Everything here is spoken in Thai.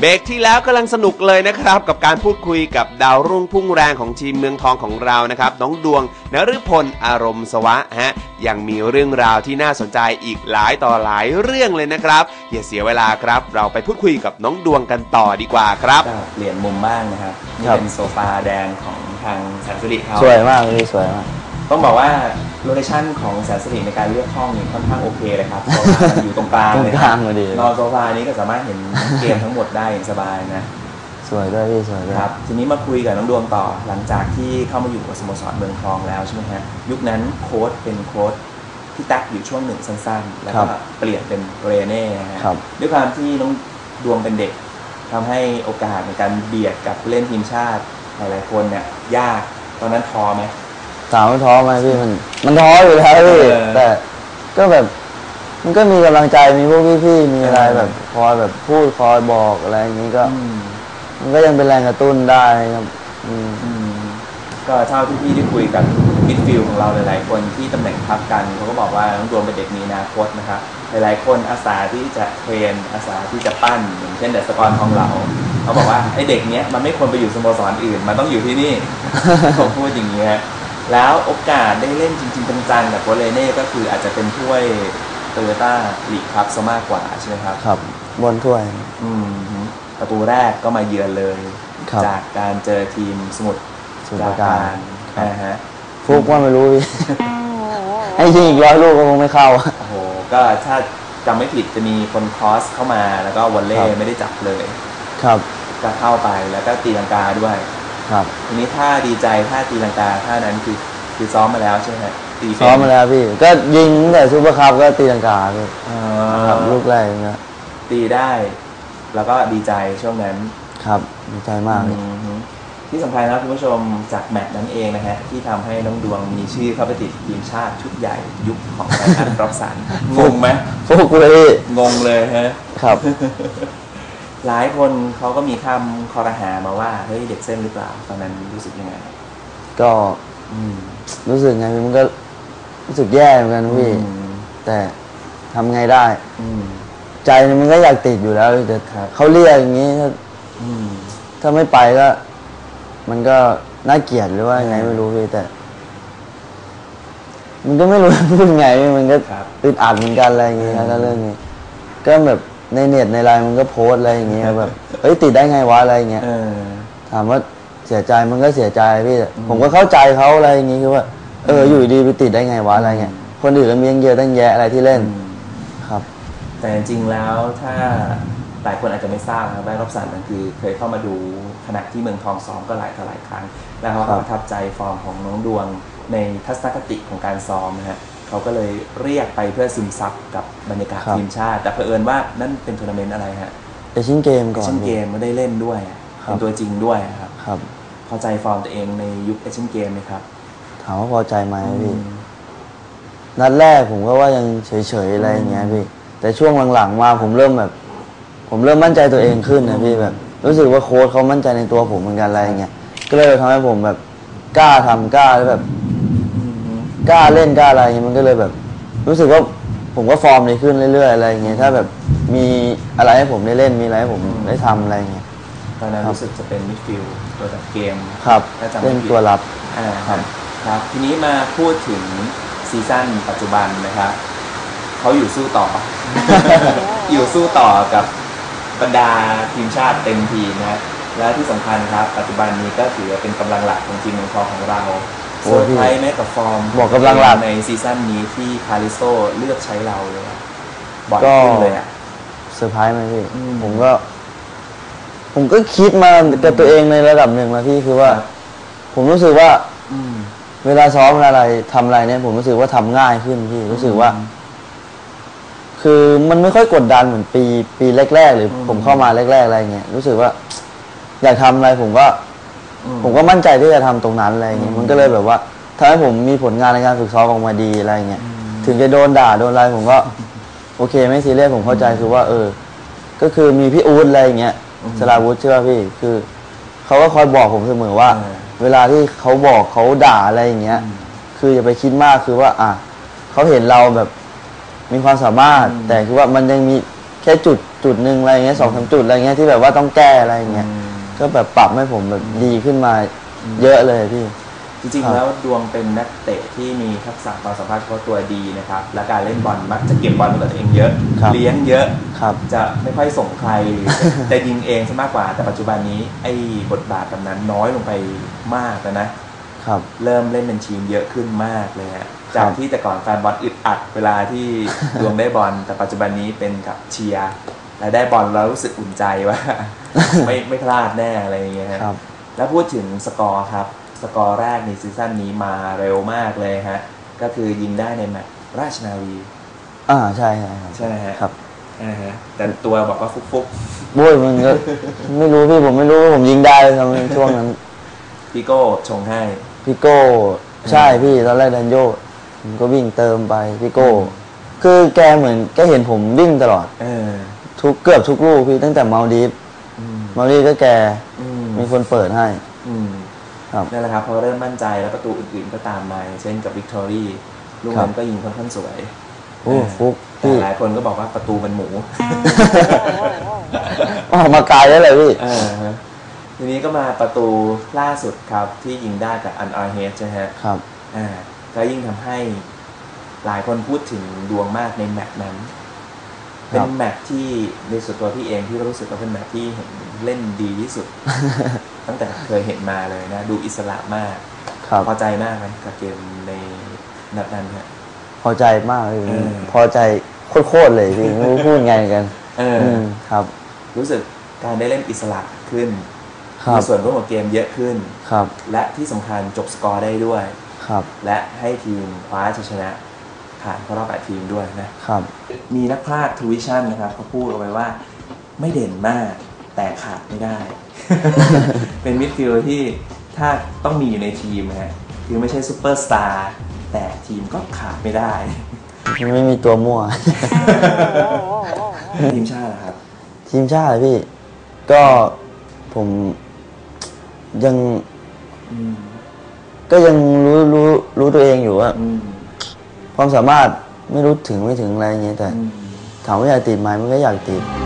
เบรกที่แล้วกำลังสนุกเลยนะครับ กับการพูดคุยกับดาวรุ่งพุ่งแรงของทีมเมืองทองของเรานะครับ น้องดวงนฤพลอารมณ์สวะฮะยังมีเรื่องราวที่น่าสนใจอีกหลายต่อหลายเรื่องเลยนะครับ อย่าเสียเวลาครับ เราไปพูดคุยกับน้องดวงกันต่อดีกว่าครับก็เปลี่ยนมุมบ้างนะครับนี่ครับเป็นโซฟาแดงของทางแสนสิริเขาสวยมากพี่สวยมาก ต้องบอกว่าโลเคชั่นของแสนสิริในการเลือกห้องนี่ค่อนข้างโอเคเลยครับเพราะว่ามันอยู่ตรงกลางตรงเลยกลางพอดี นอนโซฟานี้ก็สามารถเห็นเกมทั้งหมดได้อย่างสบายนะสวยด้วยพี่สวยด้วยครับทีนี้มาคุยกับน้องดวงต่อหลังจากที่เข้ามาอยู่กับสโมสรเมืองทองแล้วใช่ไหมฮะยุคนั้นโค้ชเป็นโค้ชที่ตักอยู่ช่วงหนึ่งสั้นๆ แล้วก็เปลี่ยนเป็นเรเน่นะฮะครับด้วยความที่น้องดวงเป็นเด็กทำให้โอกาสในการเบียดกับผู้เล่นทีมชาติหลายๆคนเนี่ยยากตอนนั้นท้อไหม ถามว่าท้อไหมพี่มัน มันท้ออยู่แล้วพี่เออ แต่ก็แบบ มันก็มีกำลังใจมีพวกพี่ๆมีอะไรเออแบบคอยแบบพูดคอยบอกอะไรอย่างนี้ก็ อืมมันก็ยังเป็นแรงกระตุ้นได้ครับอืม อืมก็เท่าที่พี่ได้คุยกับมิดฟิลด์ของเราหลาย ๆ คนที่ตำแหน่งทับกันเขาก็บอกว่าน้องดวงเป็นเด็กมีอนาคตนะครับหลายๆ คนอาสาที่จะเทรนอาสาที่จะปั้นอย่างเช่นเดชกรทองเหลาเขาบอกว่าไอ้เด็กเนี้ยมันไม่ควรไปอยู่สโมสรอื่น มันต้องอยู่ที่นี่เขาพูดอย่างนี้ฮะ แล้วโอกาสได้เล่นจริงๆจังๆกับโคเลเน่ก็คืออาจจะเป็นถ้วยโตโยต้าลีกครับซะมากกว่าใช่ไหมครับครับบนถ้วย อืมฮึประตูแรกก็มาเยือนเลย ครับ จากการเจอทีมสมุทรสมุทรปราการครับอ่าฮะฟุกว่าไม่รู้พี่ให้ยิงอีกร้อยลูกก็คงไม่เข้า โอ้โหก็ถ้าจำไม่ผิดจะมีคนคอสเข้ามาแล้วก็วอลเล่ครับ ไม่ได้จับเลย ครับ ก็เข้าไปแล้วก็ตีลังกาด้วย ครับทีนี้ท่าดีใจท่าตีลังกาท่านั้นคือคือซ้อมมาแล้วใช่ไหมฮะตีเป็นซ้อมมาแล้วพี่ ก็ยิงตั้งแต่ซูเปอร์คัพก็ตีลังกาพี่อ่ครัาบลูกแรกนะตีได้ แล้วก็ดีใจช่วงนั้นครับดีใจมากเลยอืมฮึที่สำคัญนะคุณผู้ชมจากแมตช์นั้นเองนะฮะที่ทำให้น้องดวงมีชื่อเข้าไปติดทีมชาติชุดใหญ่ยุคของแฟนอันรับสันงงไหมฟุกเลยพี่งงเลยฮะครับ หลายคนเขาก็มีคำคอรหามาว่าเฮ้ยเด็กเส้นหรือเปล่า ตอนนั้นรู้สึกยังไง ก็อืมรู้สึกไงพี่มันก็รู้สึกแย่เหมือนกันพี่อืมแต่ทำไงได้อืมใจมันก็อยากติดอยู่แล้วแต่ครับเขาเรียกอย่างนี้ถ้าอืมถ้าไม่ไปก็ มันก็น่าเกลียดหรือว่ายังไงไม่รู้พี่แต่ มันก็ไม่รู้พูดไงพี่มันก็ครับอึดอัดเหมือนกันอะไรอย่างเงี้ยอืมก็เรื่องนี้ ก็แบบ ในเน็ตในไลน์มันก็โพสต์อะไรอย่างเงี้ยแบบเฮ้ยติดได้ไงวะอะไรอย่างเงี้ยเออ ถามว่าเสียใจมันก็เสียใจพี่อืมผมก็เข้าใจเขาอะไรอย่างงี้คือว่า เอออยู่ดีไปติดได้ไงวะอะไรเงี้ยคนอื่นก็มีตั้งเยอะตั้งแยะอะไรที่เล่นอืมครับ แต่จริงๆแล้วถ้าหลายคนอาจจะไม่ทราบนะครับแบงค์รับสันมันคือ เคยเข้ามาดูขณะที่เมืองทองซ้อมก็หลายต่อหลายครั้ง แล้วเขาครัก็บประทับใจฟอร์มของน้องดวงในทัศนคติของการซ้อมนะฮะ เขาก็เลยเรียกไปเพื่อซึมซับกับบรรยากาศทีมชาติ แต่เผอิญว่านั่นเป็นทัวร์นาเมนต์อะไรฮะเอเชียนเกมก่อนเอเชียนเกพี่มไม่ได้เล่นด้วยครับ เป็นตัวจริงด้วยครับครับเข้าใจฟอร์มตัวเองในยุคเอเชียนเกมไหมครับถามว่าพอใจไหมพี่อืมนัดแรกผมก็ว่ายังเฉยๆอะไรอย่างเงี้ยพี่ แต่ช่วงหลังๆมาผมเริ่มแบบ ผมเริ่มมั่นใจตัวเองขึ้นนะพี่แบบ รู้สึกว่าโค้ชเขามั่นใจในตัวผมเหมือนกันอะไรอย่างเงี้ยก็เลยทำให้ผมแบบกล้าทำกล้าแล้วแบบ กล้าเล่นกล้าอะไรอย่างเงี้ยมันก็เลยแบบ รู้สึกว่าผมก็ฟอร์มดีขึ้นเรื่อยๆอะไรอย่างเงี้ยถ้าแบบมีอะไรให้ผมได้เล่นมีอะไรให้ผมได้ทำอะไรอย่างเงี้ย ตอนนั้นครับ รู้สึกจะเป็นมิดฟิลด์ตัวจัดเกม ครับถ้าจำไม่เล่นผิดตัวรับ อ่าครับ ครับ ทีนี้มาพูดถึงซีซั่นปัจจุบันนะครับเขาอยู่สู้ต่อ อยู่สู้ต่อกับบรรดาทีมชาติเต็มทีมนะ และที่สำคัญครับ ปัจจุบันนี้ก็ถือว่าเป็นกำลังหลักของทีมเมืองทองของเรา โอ้เซอร์พี่ไพรส์แม้กับฟอร์มบอกกำลังหลักในซีซั่นนี้ที่คาริโซเลือกใช้เราเลยอะบ่อยก็ขึ้นเลยอะเซอร์ไพรส์ไหมพี่อืมผมก็ ผมก็คิดมากับตัวเองในระดับหนึ่งแล้วพี่คือว่าครับผมรู้สึกว่าอืมเวลาซ้อมเวลาอะไรทำอะไรเนี่ย ผมรู้สึกว่าทำง่ายขึ้นพี่รู้สึกว่า คือมันไม่ค่อยกดดันเหมือนปีปีแรก ๆ หรืออืมผมเข้ามาแรก ๆ อะไรเงี้ยรู้สึกว่า อยากทำอะไรผมก็อื ผมก็มั่นใจที่จะทำตรงนั้นอะไรเงี้ยมันก็เลยแบบว่าทำให้ผมมีผลงานในการฝึกซ้อมออกมาดีอะไรเงี้ยถึงจะโดนด่าโดนอะไรผมก็โอเคไม่ซีเรียสผมเข้าใจคือว่า เออ ก็คือมีพี่อู๊ดอะไรเงี้ยสลาวุธเชื่อพี่คือเขาก็คอยบอกผมเสมอว่า เออ เวลาที่เขาบอกเขาด่าอะไรอย่างเงี้ย คืออย่าไปคิดมากคือว่า อะเขาเห็นเราแบบมีความสามารถ แต่คือว่ามันยังมีค่จุดจุดหนึ่งอะไรเงี้ยสองสามจุดอะไรเงี้ยที่แบบว่าต้องแก้อะไรเงี้ย อืม ก็แบบปรับให้ผมแบบดีขึ้นมาเยอะเลยพี่ จริงครับๆแล้วดวงเป็นนักเตะที่มีทักษะความสามารถเฉพาะตัวดีนะครับ และการเล่นบอลมักจะเก็บบอลกับตัวเองเยอะ ครับเลี้ยงเยอะ ครับ จะไม่ค่อยส่งใครหรือจะยิงเองซะมากกว่า แต่ปัจจุบันนี้ไอ้บทบาทแบบนั้นน้อยลงไปมากแล้วนะ ครับ เริ่มเล่นเป็นทีมเยอะขึ้นมากเลยฮะ ครับ จากที่แต่ก่อนแฟนบอลอึดอัดเวลาที่ ดวงได้บอล แต่ปัจจุบันนี้เป็นกับเชียร์ และได้บอลแล้วรู้สึกอุ่นใจว่า ไม่ไม่พลาดแน่อะไรอย่างเงี้ยฮะครับ แล้วพูดถึงสกอร์ครับ สกอร์แรกในซีซั่นนี้มาเร็วมากเลยฮะ ก็คือยิงได้ในแมตช์ราชนาวี อ่าใช่ใช่ครับใช่ไหมฮะครับอ่าฮะแต่ตัวบอกว่าฟุกโว้ยมันก็ไม่รู้พี่ผมไม่รู้ว่าผมยิงได้เลยครับช่วงนั้นๆพี่โก้ชงให้พี่โก้ใช่พี่ตอนแรกดันโยผมก็วิ่งเติมไปพี่โก้ คือแกเหมือนแกเห็นผมวิ่งตลอด เออ ทุกเกือบทุกลูกพี่ตั้งแต่เมาดีฟอืมเมาดีฟก็แกอืมมีคนเปิดให้อืมครับนั่นแหละครับพอเริ่มมั่นใจแล้วประตูอื่นๆก็ตามมาอย่างเช่นกับวิกตอรี่ลูกครันั้บนก็ยิงค่อนข้างสวยโอ้ฟุกแต่พี่หลายคนก็บอกว่าประตูมันหมูออกมาไกลได้เลยพี่เออฮะทีนี้ก็มาประตูล่าสุดครับที่ยิงได้กับอันอาร์เฮดใช่ไหมฮะครับอ่าก็ยิ่งทำให้หลายคนพูดถึงดวงมากในแมตช์นั้น เป็นแมตช์ที่ในส่วนตัวพี่เองที่รู้สึกว่าเป็นแมตช์ที่เห็นเล่นดีที่สุด ตั้งแต่เคยเห็นมาเลยนะ ดูอิสระมากครับพอใจมากไหมกับเกมในนัดนั้นฮะพอใจมากเลยเออพอใจโคตรๆเลยพี่ไม่รู้พูดไงกันเออออืมครับ รู้สึกการได้เล่นอิสระขึ้นครับมีส่วนร่วมกับเกมเยอะขึ้นครับ และที่สำคัญจบสกอร์ได้ด้วยครับ และให้ทีมคว้าชัยชนะ ผ่านเข้ารอบแปดทีมด้วยนะครับ มีนักพากย์ทวิชั่นนะครับเขาพูดเอาไว้ว่าไม่เด่นมากแต่ขาดไม่ได้ เป็นมิดฟิลด์ที่ถ้าต้องมีอยู่ในทีมนะฮะคือไม่ใช่ซูเปอร์สตาร์แต่ทีมก็ขาดไม่ได้ ไม่มีตัวมั่ว ทีมชาตินะครับ ทีมชาติพี่ ก็ผมยังอืมก็ยังรู้รู้รู้ตัวเองอยู่ว่าอืม ความสามารถไม่รู้ถึงไม่ถึงอะไรอย่างเงี้ยแต่อืมถามว่าอยากติดไหมมันก็อยากติดอื